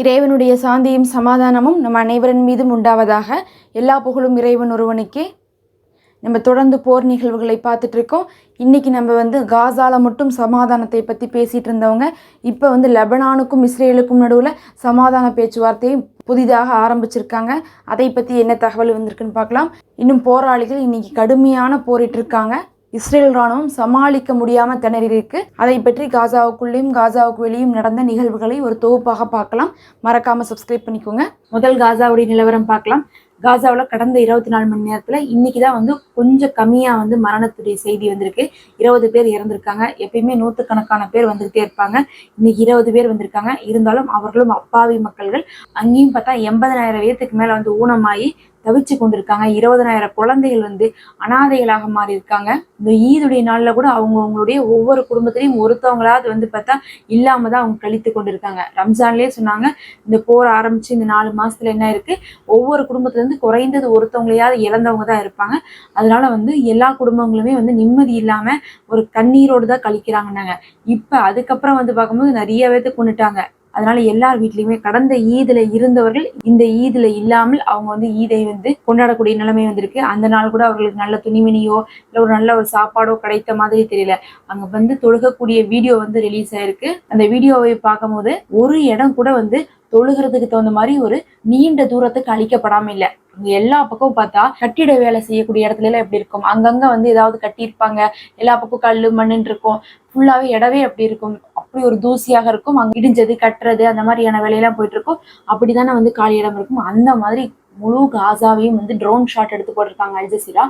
இறைவனுடைய சாந்தியும் சமாதானமும் நம் அனைவரின் மீதும் உண்டாவதாக எல்லா புகழும் இறைவன் ஒருவனுக்கே. நம்ம தொடர்ந்து போர் நிகழ்வுகளை பார்த்துட்ருக்கோம். இன்றைக்கி இன்னைக்கு நம்ம வந்து காசால மட்டும் சமாதானத்தை பற்றி பேசிகிட்டு இருந்தவங்க இப்போ வந்து லெபனானுக்கும் இஸ்ரேலுக்கும் நடுவில் சமாதான பேச்சுவார்த்தையை புதிதாக ஆரம்பிச்சிருக்காங்க. அதை பற்றி என்ன தகவல் வந்திருக்குன்னு பார்க்கலாம். இன்னும் போராளிகள் இன்னைக்கு கடுமையான போரிட்டு இருக்காங்க இஸ்ரேல் ராணுவம் சமாளிக்க முடியாமல் திணறியிருக்கு அதை பற்றி காசாவுக்குள்ளேயும் காசாவுக்கு வெளியும் நடந்த நிகழ்வுகளை ஒரு தொகுப்பாக பார்க்கலாம். மறக்காம சப்ஸ்கிரைப் பண்ணிக்கோங்க. முதல் காசாவுடைய நிலவரம் பார்க்கலாம். காசாவில் கடந்த இருபத்தி நாலு மணி நேரத்தில் இன்னைக்கு தான் வந்து கொஞ்சம் கம்மியாக வந்து மரணத்துடைய செய்தி வந்திருக்கு. இருபது பேர் இறந்திருக்காங்க. எப்பயுமே நூற்றுக்கணக்கான பேர் வந்துகிட்டே இருப்பாங்க. இன்னைக்கு இருபது பேர் வந்திருக்காங்க. இருந்தாலும் அவர்களும் அப்பாவி மக்கள்கள். அங்கேயும் பார்த்தா எண்பதனாயிரம் பேர்த்துக்கு மேலே வந்து ஊனமாகி தவிச்சு கொண்டிருக்காங்க. இருபதனாயிரம் குழந்தைகள் வந்து அனாதைகளாக மாறி இருக்காங்க இந்த ஈதுடைய நாளில் கூட அவங்க அவங்களுடைய ஒவ்வொரு குடும்பத்திலையும் ஒருத்தவங்களாவது வந்து பார்த்தா இல்லாம தான் அவங்க கழித்து கொண்டிருக்காங்க. ரம்ஜான்லேயே சொன்னாங்க இந்த போர் ஆரம்பிச்சு இந்த நாலு மாசத்துல என்ன இருக்கு? ஒவ்வொரு குடும்பத்துல இருந்து குறைந்தது ஒருத்தவங்களையாவது இழந்தவங்க தான் இருப்பாங்க. அதனால வந்து எல்லா குடும்பங்களுமே வந்து நிம்மதி இல்லாம ஒரு கண்ணீரோடு தான் கழிக்கிறாங்கன்னாங்க. இப்ப அதுக்கப்புறம் வந்து பார்க்கும்போது நிறைய பேர்த்து கொண்டுட்டாங்க. அதனால எல்லார் வீட்லயுமே கடந்த ஈதுல இருந்தவர்கள் இந்த ஈதுல இல்லாமல் அவங்க வந்து ஈதை வந்து கொண்டாடக்கூடிய நிலைமை வந்திருக்கு. அந்த நாள் கூட அவர்களுக்கு நல்ல துணிமணியோ இல்லை ஒரு நல்ல ஒரு சாப்பாடோ கிடைத்த மாதிரி தெரியல. அங்க வந்து தொழுகக்கூடிய வீடியோ வந்து ரிலீஸ் ஆயிருக்கு. அந்த வீடியோவை பார்க்கும்போது ஒரு இடம் கூட வந்து தொழுகிறதுக்கு தகுந்த மாதிரி ஒரு நீண்ட தூரத்துக்கு அழிக்கப்படாம இல்லை. எல்லா பக்கமும் பார்த்தா கட்டிட வேலை செய்யக்கூடிய இடத்துல எல்லாம் எப்படி இருக்கும்? அங்கங்க வந்து ஏதாவது கட்டியிருப்பாங்க. எல்லா பக்கம் கல் மண்ணுன்னு இருக்கும். ஃபுல்லாவே இடவே அப்படி இருக்கும். அப்படி ஒரு தூசியாக இருக்கும். அங்க இடிஞ்சது கட்டுறது அந்த மாதிரியான வேலையெல்லாம் போயிட்டு இருக்கும் அப்படிதானே வந்து காலி இடம் இருக்கும். அந்த மாதிரி முழு காசாவையும் வந்து ட்ரோன் ஷாட் எடுத்து போட்டிருக்காங்க அல்ஜசீரா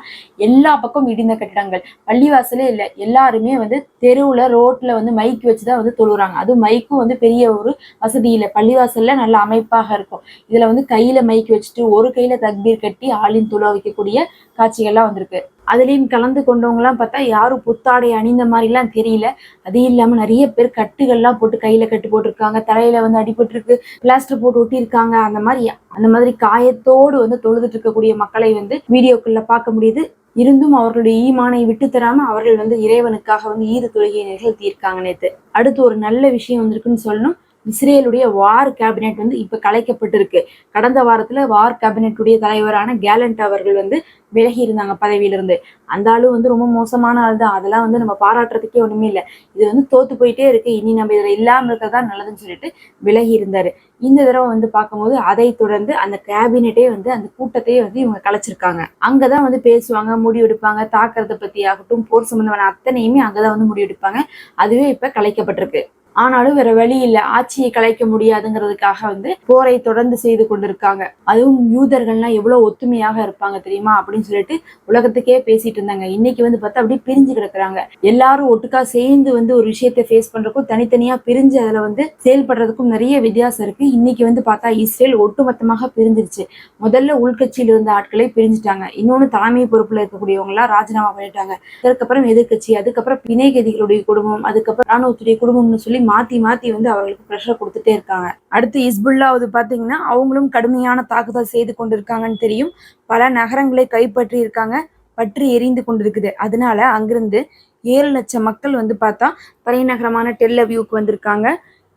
எல்லா பக்கம் இடிந்த கட்டிடங்கள். பள்ளிவாசலே இல்லை. எல்லாருமே வந்து தெருவில் ரோட்டில் வந்து மைக் வச்சுதான் வந்து தொழுறாங்க அது மைக்கும் வந்து பெரிய ஒரு வசதி இல்லை. பள்ளிவாசலில் நல்ல அமைப்பாக இருக்கும். இதில் வந்து கையில் மைக் வச்சுட்டு ஒரு கையில் தக்பீர் கட்டி ஆளின் துளா வைக்கக்கூடிய காட்சிகள்லாம் வந்திருக்கு. அதுலேயும் கலந்து கொண்டவங்கலாம் பார்த்தா யாரும் புத்தாடை அணிந்த மாதிரிலாம் தெரியல. அது இல்லாமல் நிறைய பேர் கட்டுகள்லாம் போட்டு கையில் கட்டு போட்டிருக்காங்க. தலையில் வந்து அடிபட்டுருக்கு பிளாஸ்டர் போட்டு ஒட்டியிருக்காங்க. அந்த மாதிரி அந்த மாதிரி காயத்தோடு வந்து தொழுதுட்டு இருக்கக்கூடிய மக்களை வந்து வீடியோக்குள்ள பார்க்க முடியுது. இருந்தும் அவர்களுடைய ஈமானை விட்டு தராம அவர்கள் வந்து இறைவனுக்காக வந்து ஈது தொழுகையை நிகழ்த்தியிருக்காங்க நேற்று அடுத்து ஒரு நல்ல விஷயம் வந்திருக்குன்னு சொல்லணும். இஸ்ரேலுடைய வார் கேபினெட் வந்து இப்ப கலைக்கப்பட்டிருக்கு. கடந்த வாரத்துல வார் கேபினெட்டுடைய தலைவரான கேலண்ட் அவர்கள் வந்து விலகி இருந்தாங்க பதவியிலிருந்து. அந்த ஆளு வந்து ரொம்ப மோசமான ஆள் தான் அதெல்லாம் வந்து நம்ம பாராட்டுறதுக்கே ஒண்ணுமே இல்லை. இது வந்து தோத்து போயிட்டே இருக்கு. இனி நம்ம இதுல இல்லாம இருக்கிறதா நல்லதுன்னு சொல்லிட்டு விலகி இருந்தாரு. இந்த தடவை வந்து பார்க்கும்போது அதை தொடர்ந்து அந்த கேபினெட்டே வந்து அந்த கூட்டத்தையே வந்து இவங்க கலைச்சிருக்காங்க. அங்கதான் வந்து பேசுவாங்க முடிவெடுப்பாங்க. தாக்குறத பத்தி ஆகட்டும் போர் சம்பந்தமான அத்தனையுமே அங்கதான் வந்து முடிவெடுப்பாங்க. அதுவே இப்ப கலைக்கப்பட்டிருக்கு. ஆனாலும் வேற வழி இல்லை. ஆட்சியை கலைக்க முடியாதுங்கிறதுக்காக வந்து போரை தொடர்ந்து செய்து கொண்டிருக்காங்க. அதுவும் யூதர்கள்லாம் எவ்வளவு ஒத்துமையாக இருப்பாங்க தெரியுமா? அப்படின்னு சொல்லிட்டு உலகத்துக்கே பேசிட்டு இருந்தாங்க. இன்னைக்கு வந்து பார்த்தா அப்படியே பிரிஞ்சு கிடக்குறாங்க. எல்லாரும் ஒட்டுக்கா சேர்ந்து வந்து ஒரு விஷயத்தை ஃபேஸ் பண்றதுக்கும் தனித்தனியா பிரிஞ்சு அதுல வந்து செயல்படுறதுக்கும் நிறைய வித்தியாசம் இருக்கு. இன்னைக்கு வந்து பார்த்தா இஸ்ரேல் ஒட்டுமொத்தமாக பிரிஞ்சிருச்சு. முதல்ல உள்கட்சியில் இருந்த ஆட்களை பிரிஞ்சுட்டாங்க. இன்னொன்னு தலைமை பொறுப்புல இருக்கக்கூடியவங்க எல்லாம் ராஜினாமா பண்ணிட்டாங்க. அதுக்கப்புறம் எதிர்கட்சி அதுக்கப்புறம் பிணைகதிகளுடைய குடும்பம் அதுக்கப்புறம் ராணுவத்துடைய குடும்பம்னு சொல்லி மாத்தி மாத்தி வந்து அவர்களுக்கு ப்ரெஷர் கொடுத்துட்டே இருக்காங்க. அடுத்து இஸ்புல்லாவது பாத்தீங்கன்னா அவங்களும் கடுமையான தாக்குதல் செய்து கொண்டிருக்காங்கன்னு தெரியும். பல நகரங்களை கைப்பற்றி இருக்காங்க பற்றி எரிந்து கொண்டிருக்குது. அதனால அங்கிருந்து ஏழு லட்சம் மக்கள் வந்து பார்த்தா தலைநகரமான டெல்லவியூக்கு வந்திருக்காங்க.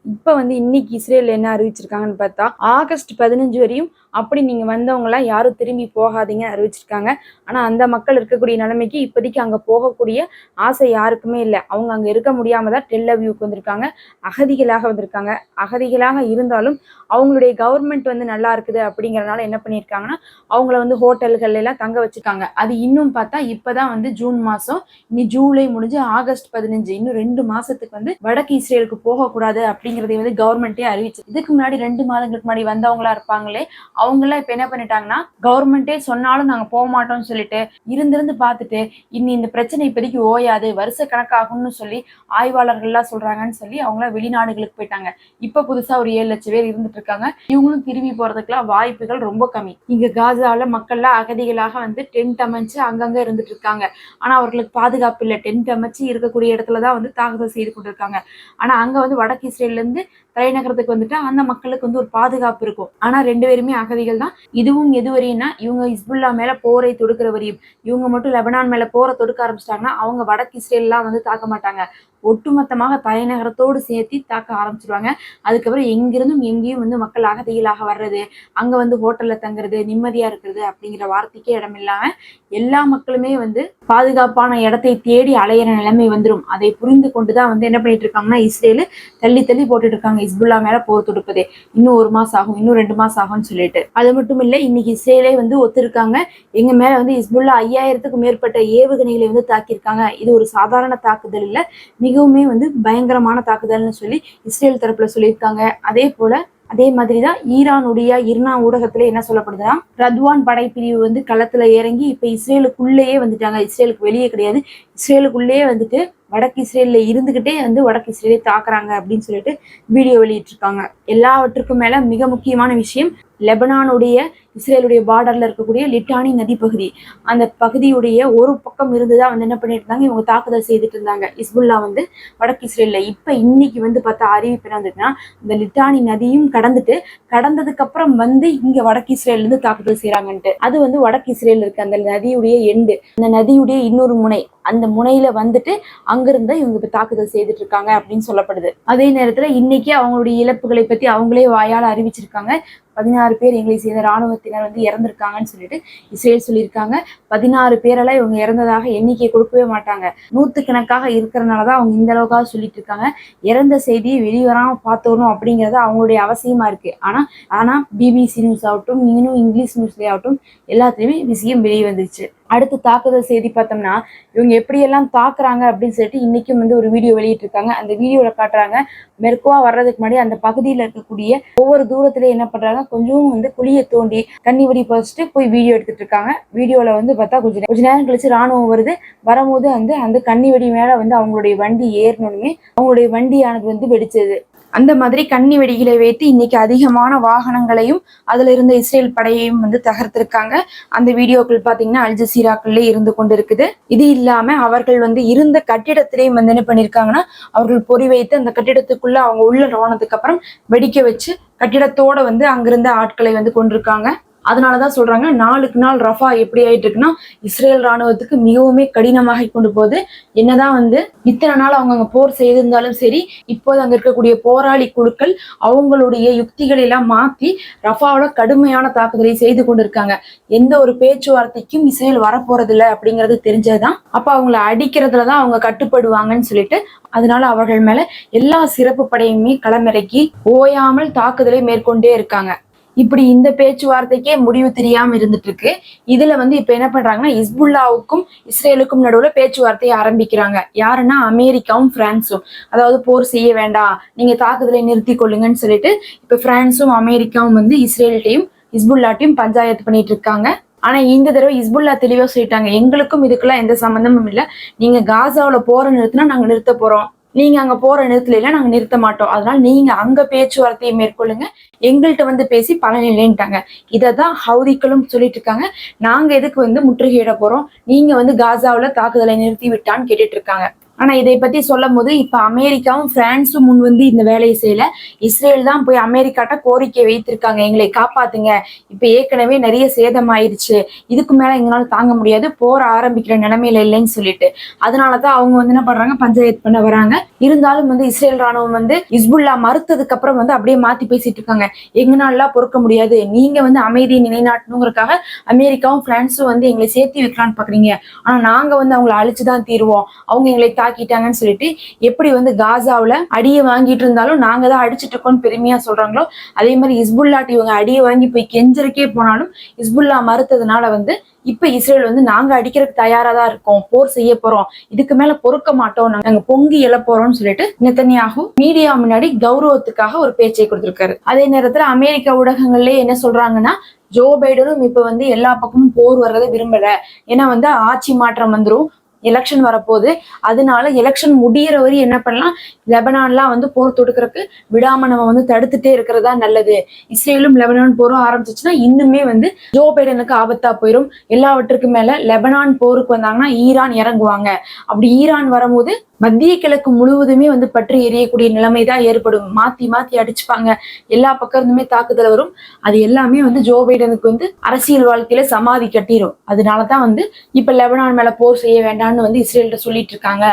இப்போ வந்து இன்னைக்கு இஸ்ரேல் என்ன அறிவிச்சிருக்காங்கன்னு பார்த்தா ஆகஸ்ட் பதினஞ்சு வரையும் அப்படி நீங்க வந்தவங்களாம் யாரும் திரும்பி போகாதீங்கன்னு அறிவிச்சிருக்காங்க. ஆனா அந்த மக்கள் இருக்கக்கூடிய நிலைமைக்கு இப்போதைக்கு அங்க போகக்கூடிய ஆசை யாருக்குமே இல்லை. அவங்க அங்க இருக்க முடியாமல் தான் டெல்லவியூக்கு வந்திருக்காங்க. அகதிகளாக வந்திருக்காங்க. அகதிகளாக இருந்தாலும் அவங்களுடைய கவர்மெண்ட் வந்து நல்லா இருக்குது அப்படிங்கறதுனால என்ன பண்ணியிருக்காங்கன்னா அவங்கள வந்து ஹோட்டல்கள் எல்லாம் தங்க வச்சிருக்காங்க. அது இன்னும் பார்த்தா இப்பதான் வந்து ஜூன் மாசம். இனி ஜூலை முடிஞ்சு ஆகஸ்ட் பதினஞ்சு. இன்னும் ரெண்டு மாசத்துக்கு வந்து வடக்கு இஸ்ரேலுக்கு போகக்கூடாது அப்படிங்கறதை வந்து கவர்மெண்ட்டே அறிவிச்சு. இதுக்கு முன்னாடி ரெண்டு மாதங்களுக்கு முன்னாடி வந்தவங்களா இருப்பாங்களே அவங்கெல்லாம் இப்ப என்ன பண்ணிட்டாங்கன்னா கவர்மெண்ட்டே சொன்னாலும் நாங்க போக மாட்டோம்னு சொல்லிட்டு இருந்திருந்து பார்த்துட்டு இனி இந்த பிரச்சனை இப்போதைக்கு ஓயாது வருஷ கணக்காகும்னு சொல்லி ஆய்வாளர்கள்லாம் சொல்றாங்கன்னு சொல்லி அவங்களாம் வெளிநாடுகளுக்கு போயிட்டாங்க. இப்ப புதுசா ஒரு ஏழு லட்சம் பேர் இருந்துட்டு இருக்காங்க. இவங்களும் திரும்பி போறதுக்கெல்லாம் வாய்ப்புகள் ரொம்ப கம்மி. இங்க காசால மக்கள்லாம் அகதிகளாக வந்து டென்ட் அமைச்சு அங்கங்க இருந்துட்டு இருக்காங்க. ஆனா அவர்களுக்கு பாதுகாப்பு இல்லை. டென்ட் அமைச்சு இருக்கக்கூடிய இடத்துல தான் வந்து தாக்குதல் செய்து கொண்டிருக்காங்க. ஆனா அங்க வந்து வடக்கு இஸ்ரேல்ல இருந்து தலைநகரத்துக்கு வந்துட்டு அந்த மக்களுக்கு வந்து ஒரு பாதுகாப்பு இருக்கும். ஆனா ரெண்டு பேருமே அகதிகள் தான். இதுவும் எது வரையும்னா இவங்க இஸ்புல்லா மேல போரை தொடுக்கிற வரையும் இவங்க மட்டும் லெபனான் மேல போரை தொடுக்க ஆரம்பிச்சிட்டாங்கன்னா அவங்க வடக்கு இஸ்ரேல்லாம் வந்து தாக்க மாட்டாங்க. ஒட்டுமொத்தமாக தலைநகரத்தோடு சேர்த்து தாக்க ஆரம்பிச்சிருவாங்க. அதுக்கப்புறம் எங்கிருந்தும் எங்கேயும் வந்து மக்கள் அகதிகளாக வர்றது அங்க வந்து ஹோட்டல்ல தங்குறது நிம்மதியா இருக்கிறது அப்படிங்கிற வார்த்தைக்கே இடம் இல்லாம எல்லா மக்களுமே வந்து பாதுகாப்பான இடத்தை தேடி அலையிற நிலைமை வந்துடும் அதை புரிந்து கொண்டுதான் வந்து என்ன பண்ணிட்டு இருக்காங்கன்னா இஸ்ரேலு தள்ளி தள்ளி போட்டுட்டு இருக்காங்க. இஸ்புல்லா மேல போர் தொடுப்பதே. இன்னும் ஒரு மாசம் ஆகும் இன்னும் ரெண்டு மாசம் ஆகும்னு சொல்லிட்டு. அது மட்டும் இல்ல இன்னைக்கு இஸ்ரேலே வந்து ஒத்துருக்காங்க. எங்க மேல வந்து இஸ்புல்லா ஐயாயிரத்துக்கும் மேற்பட்ட ஏவுகணைகளை வந்து தாக்கியிருக்காங்க. இது ஒரு சாதாரண தாக்குதல் இல்ல மிகவுமே வந்து பயங்கரமான தாக்குதல்னு சொல்லி இஸ்ரேல் தரப்புல சொல்லியிருக்காங்க. அதே போல அதே மாதிரி தான் ஈரானுடைய இர்னா ஊடகத்துல என்ன சொல்லப்படுதுன்னா ரத்வான் படைப்பிரிவு வந்து களத்துல இறங்கி இப்ப இஸ்ரேலுக்குள்ளேயே வந்துட்டாங்க. இஸ்ரேலுக்கு வெளியே கிடையாது. இஸ்ரேலுக்குள்ளேயே வந்துட்டு வடக்கு இஸ்ரேல்ல இருந்துகிட்டே வந்து வடக்கு இஸ்ரேலை தாக்குறாங்க அப்படின்னு சொல்லிட்டு வீடியோ வெளியிட்டிருக்காங்க. எல்லாவற்றுக்கும் மேல மிக முக்கியமான விஷயம் லெபனானுடைய இஸ்ரேலுடைய பார்டர்ல இருக்கக்கூடிய லிட்டானி நதி பகுதி. அந்த பகுதியுடைய ஒரு பக்கம் இருந்துதான் வந்து என்ன பண்ணிட்டு இருந்தாங்க இவங்க தாக்குதல் செய்துட்டு இருந்தாங்க. இஸ்புல்லா வந்து வடக்கு இஸ்ரேல்ல. இப்ப இன்னைக்கு வந்து பார்த்தா அறிவிப்பு என்ன இந்த லிட்டானி நதியும் கடந்துட்டு கடந்ததுக்கு அப்புறம் வந்து இங்க வடக்கு இஸ்ரேல்ல இருந்து தாக்குதல் செய்யறாங்கன்ட்டு அது வந்து வடக்கு இஸ்ரேல் இருக்கு அந்த நதியுடைய எண்டு. அந்த நதியுடைய இன்னொரு முனை. அந்த முனையில வந்துட்டு அங்கிருந்து இவங்க இப்ப தாக்குதல் செய்துட்டு இருக்காங்க அப்படின்னு சொல்லப்படுது. அதே நேரத்துல இன்னைக்கு அவங்களுடைய இழப்புகளை பத்தி அவங்களே வாயால் அறிவிச்சிருக்காங்க. பதினாறு பேர் எங்களை சேர்ந்த ராணுவத்தினர் வந்து இறந்திருக்காங்கன்னு சொல்லிட்டு இஸ்ரேல் சொல்லியிருக்காங்க. பதினாறு பேரெல்லாம் இவங்க இறந்ததாக எண்ணிக்கை கொடுக்கவே மாட்டாங்க. நூற்றுக்கணக்காக இருக்கிறனால தான் அவங்க இந்த அளவுக்காக சொல்லிட்டு இருக்காங்க. இறந்த செய்தியை வெளிவராம பார்த்துடணும் அப்படிங்கிறது அவங்களுடைய அவசியமா இருக்கு. ஆனா ஆனா பிபிசி நியூஸ் ஆகட்டும் இன்னும் இங்கிலீஷ் நியூஸ்லேயே ஆகட்டும் எல்லாத்துலேயுமே விஷயம் வெளியே வந்துருச்சு. அடுத்து தாக்குதல் செய்தி பார்த்தோம்னா இவங்க எப்படியெல்லாம் தாக்குறாங்க அப்படின்னு சொல்லிட்டு இன்னைக்கும் வந்து ஒரு வீடியோ வெளியிட்டிருக்காங்க. அந்த வீடியோவில் காட்டுறாங்க மெருக்குவா வர்றதுக்கு முன்னாடி அந்த பகுதியில் இருக்கக்கூடிய ஒவ்வொரு தூரத்துலேயும் என்ன பண்ணுறாங்க கொஞ்சம் வந்து குழியை தோண்டி தண்ணி வடி பதிச்சுட்டு போய் வீடியோ எடுத்துகிட்டு இருக்காங்க. வீடியோவில் வந்து பார்த்தா கொஞ்சம் கொஞ்ச நேரம் கழிச்சு ராணுவம் வருது. வரும்போது வந்து அந்த கன்னி வெடி மேலே வந்து அவங்களுடைய வண்டி ஏறணுமே அவங்களுடைய வண்டியானது வந்து வெடிச்சது. அந்த மாதிரி கண்ணி வெடிகளை வைத்து இன்னைக்கு அதிகமான வாகனங்களையும் அதுல இருந்த இஸ்ரேல் படையையும் வந்து தகர்த்திருக்காங்க. அந்த வீடியோக்கள் பாத்தீங்கன்னா அல்ஜசீராக்கள்ல இருந்து கொண்டு இருக்குது இது இல்லாம அவர்கள் வந்து இருந்த கட்டிடத்திலேயும் வந்து என்ன பண்ணிருக்காங்கன்னா அவர்கள் பொறி வைத்து அந்த கட்டிடத்துக்குள்ள அவங்க உள்ள போனதுக்கு அப்புறம் வெடிக்க வச்சு கட்டிடத்தோட வந்து அங்கிருந்த ஆட்களை வந்து கொண்டிருக்காங்க. அதனால தான் சொல்றாங்க நாளுக்கு நாள் ரஃபா எப்படி ஆயிட்டு இருக்குன்னா இஸ்ரேல் ராணுவத்துக்கு மிகவுமே கடினமாக கொண்டு போகுது என்னதான் வந்து இத்தனை நாள் அவங்க அங்க போர் செய்திருந்தாலும் சரி இப்போது அங்க இருக்கக்கூடிய போராளி குழுக்கள் அவங்களுடைய யுக்திகளை எல்லாம் மாத்தி ரஃபாவோட கடுமையான தாக்குதலை செய்து கொண்டிருக்காங்க. எந்த ஒரு பேச்சுவார்த்தைக்கும் இஸ்ரேல் வரப்போறதில்ல அப்படிங்கிறது தெரிஞ்சதுதான். அப்ப அவங்கள அடிக்கிறதுல தான் அவங்க கட்டுப்படுவாங்கன்னு சொல்லிட்டு அதனால அவர்கள் மேல எல்லா சிறப்பு படையுமே களமிறக்கி ஓயாமல் தாக்குதலை மேற்கொண்டே இருக்காங்க. இப்படி இந்த பேச்சுவார்த்தைக்கே முடிவு தெரியாம இருந்துட்டு இருக்கு இதுல வந்து இப்ப என்ன பண்றாங்கன்னா இஸ்புல்லாவுக்கும் இஸ்ரேலுக்கும் நடுவுல பேச்சுவார்த்தையை ஆரம்பிக்கிறாங்க. யாருன்னா அமெரிக்காவும் பிரான்ஸும் அதாவது போர் செய்ய வேண்டாம். நீங்க தாக்குதலை நிறுத்தி கொள்ளுங்கன்னு சொல்லிட்டு இப்ப பிரான்ஸும் அமெரிக்காவும் வந்து இஸ்ரேல்ட்டையும் இஸ்புல்லாட்டையும் பஞ்சாயத்து பண்ணிட்டு இருக்காங்க. ஆனா இந்த தடவை இஸ்புல்லா தெளிவா சொல்லிட்டாங்க. எங்களுக்கும் இதுக்கெல்லாம் எந்த சம்மந்தமும் இல்ல. நீங்க காசாவில போற நிறுத்தினா நாங்க நிறுத்த போறோம். நீங்க அங்க போற நிறுத்தல நாங்க நிறுத்த மாட்டோம். அதனால நீங்க அங்க பேச்சுவார்த்தையை மேற்கொள்ளுங்க. எங்கள்கிட்ட வந்து பேசி பலன் இல்லைன்ட்டாங்க. இதை தான் ஹவுதிக்களும் சொல்லிட்டு இருக்காங்க நாங்க எதுக்கு வந்து முற்றுகையிட போறோம்? நீங்க வந்து காசாவில் தாக்குதலை நிறுத்தி விட்டான்னு கேட்டுட்டு இருக்காங்க ஆனா இதை பத்தி சொல்லும் போது இப்ப அமெரிக்காவும் பிரான்ஸும் முன் வந்து இந்த வேலையை செய்யல. இஸ்ரேல் தான் போய் அமெரிக்காட்ட கோரிக்கை வைத்திருக்காங்க. எங்களை காப்பாத்துங்க. இப்ப ஏற்கனவே நிறைய சேதம் ஆயிருச்சு இதுக்கு மேல எங்களால தாங்க முடியாது. போர் ஆரம்பிக்கிற நிலைமையில இல்லைன்னு சொல்லிட்டு. அதனாலதான் அவங்க வந்து என்ன பண்றாங்க? பஞ்சாயத்து பண்ண வராங்க. இருந்தாலும் வந்து இஸ்ரேல் ராணுவம் வந்து இஸ்புல்லா மறுத்ததுக்கு அப்புறம் வந்து அப்படியே மாத்தி பேசிட்டு இருக்காங்க. எங்கனாலாம் பொறுக்க முடியாது. நீங்க வந்து அமைதியை நிலைநாட்டணுங்கிறதுக்காக அமெரிக்காவும் பிரான்ஸும் வந்து எங்களை சேர்த்து வைக்கலான்னு பாக்குறீங்க. ஆனா நாங்க வந்து அவங்களை அழிச்சுதான் தீருவோம். அவங்க எங்களை ஆளாக்கிட்டாங்கன்னு சொல்லிட்டு எப்படி வந்து காசாவில் அடியை வாங்கிட்டு இருந்தாலும் நாங்க தான் அடிச்சிட்டு இருக்கோம்னு பெருமையா சொல்றாங்களோ அதே மாதிரி இஸ்புல்லாட்டு இவங்க அடியை வாங்கி போய் கெஞ்சிருக்கே போனாலும் இஸ்புல்லா மறுத்ததுனால வந்து இப்ப இஸ்ரேல் வந்து நாங்க அடிக்கிறதுக்கு தயாரா தான் இருக்கோம் போர் செய்ய போறோம் இதுக்கு மேல பொறுக்க மாட்டோம் நாங்க பொங்கி எழ போறோம்னு சொல்லிட்டு நெத்தனியாகும் மீடியா முன்னாடி கௌரவத்துக்காக ஒரு பேச்சை கொடுத்திருக்காரு. அதே நேரத்துல அமெரிக்க ஊடகங்கள்லயே என்ன சொல்றாங்கன்னா ஜோ பைடனும் இப்ப வந்து எல்லா பக்கமும் போர் வர்றதை விரும்பல. ஏன்னா வந்து ஆட்சி மாற்றம் வந்துடும் எலெக்ஷன் வரப்போகுது. அதனால எலெக்ஷன் முடியிற வரையும் என்ன பண்ணலாம்? லெபனான்லாம் வந்து போர் தொடுக்கிறதுக்கு விடாம நம்ம வந்து தடுத்துட்டே இருக்கிறதா நல்லது. இஸ்ரேலும் லெபனான் போரும் ஆரம்பிச்சிச்சுன்னா இன்னுமே வந்து ஜோ பைடனுக்கு ஆபத்தா போயிடும் எல்லாவற்றுக்கும் மேல லெபனான் போருக்கு வந்தாங்கன்னா ஈரான் இறங்குவாங்க. அப்படி ஈரான் வரும்போது மத்திய கிழக்கு முழுவதுமே வந்து பற்றி எரியக்கூடிய நிலைமை தான் ஏற்படும். மாத்தி மாத்தி அடிச்சுப்பாங்க. எல்லா பக்கம் இருந்துமே தாக்குதல் வரும். அது எல்லாமே வந்து ஜோ பைடனுக்கு வந்து அரசியல் வாழ்க்கையில சமாதி கட்டிடும் அதனால தான் வந்து இப்ப லெபனான் மேல போர் செய்ய வேண்டாம்னு வந்து இஸ்ரேல்கிட்ட சொல்லிட்டு இருக்காங்க.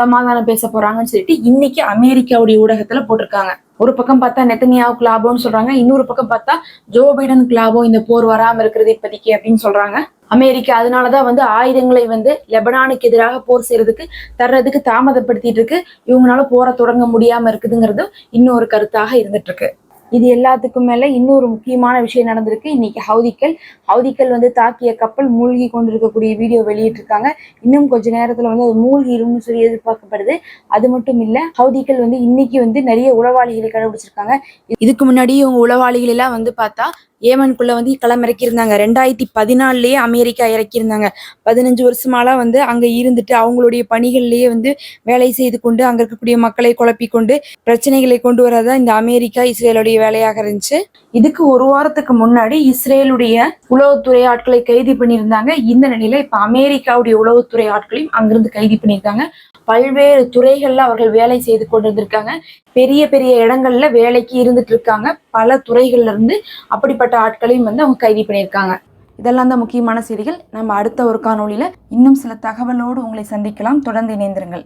சமாதானம் பேச போறாங்கன்னு சொல்லிட்டு இன்னைக்கு அமெரிக்காவுடைய ஊடகத்துல போட்டிருக்காங்க. ஒரு பக்கம் பார்த்தா நெத்தனியாவுக்கு லாபம்னு சொல்றாங்க. இன்னொரு பக்கம் பார்த்தா ஜோ பைடனுக்கு லாபம் இந்த போர் வராம இருக்கிறது இப்போதைக்கு அப்படின்னு சொல்றாங்க. அமெரிக்கா அதனாலதான் வந்து ஆயுதங்களை வந்து லெபனானுக்கு எதிராக போர் செய்யறதுக்கு தர்றதுக்கு தாமதப்படுத்திட்டு இருக்கு இவங்களால போரை தொடங்க முடியாம இருக்குதுங்கிறதும் இன்னொரு கருத்தாக இருந்துட்டு இருக்கு இது எல்லாத்துக்கும் மேல இன்னொரு முக்கியமான விஷயம் நடந்திருக்கு. இன்னைக்கு ஹவுதிக்கல் ஹவுதிக்கல் வந்து தாக்கிய கப்பல் மூழ்கி கொண்டிருக்கக்கூடிய வீடியோ வெளியிட்டிருக்காங்க. இன்னும் கொஞ்ச நேரத்துல வந்து அது மூழ்கிடும்னு சொல்லி எதிர்பார்க்கப்படுது. அது மட்டும் இல்ல ஹவுதிக்கல் வந்து இன்னைக்கு வந்து நிறைய உளவாளிகளை கண்டுபிடிச்சிருக்காங்க. இதுக்கு முன்னாடி இவங்க உளவாளிகள் எல்லாம் வந்து பார்த்தா ஏமனுக்குள்ள வந்து களம் இறக்கியிருந்தாங்க. ரெண்டாயிரத்தி பதினாலுலயே அமெரிக்கா இறக்கியிருந்தாங்க. பதினஞ்சு வருஷமாலாம் வந்து அங்க இருந்துட்டு அவங்களுடைய பணிகள்லயே வந்து வேலை செய்து கொண்டு அங்க இருக்கக்கூடிய மக்களை குழப்பி கொண்டு பிரச்சனைகளை கொண்டு வரதான் இந்த அமெரிக்கா இஸ்ரேலுடைய வேலையாக இருந்துச்சு. இதுக்கு ஒரு வாரத்துக்கு முன்னாடி இஸ்ரேலுடைய உளவுத்துறை ஆட்களை கைது பண்ணியிருந்தாங்க. இந்த நிலையில இப்ப அமெரிக்காவுடைய உளவுத்துறை ஆட்களையும் அங்கிருந்து கைது பண்ணியிருக்காங்க. பல்வேறு துறைகள்ல அவர்கள் வேலை செய்து கொண்டிருந்திருக்காங்க. பெரிய பெரிய இடங்கள்ல வேலைக்கு இருந்துட்டு இருக்காங்க. பல துறைகள்ல இருந்து அப்படிப்பட்ட ஆட்களையும் வந்து அவங்க கைது பண்ணியிருக்காங்க. இதெல்லாம் தான் முக்கியமான செய்திகள். நம்ம அடுத்த ஒரு காணொளியில இன்னும் சில தகவலோடு உங்களை சந்திக்கலாம். தொடர்ந்து இணைந்திருங்கள்.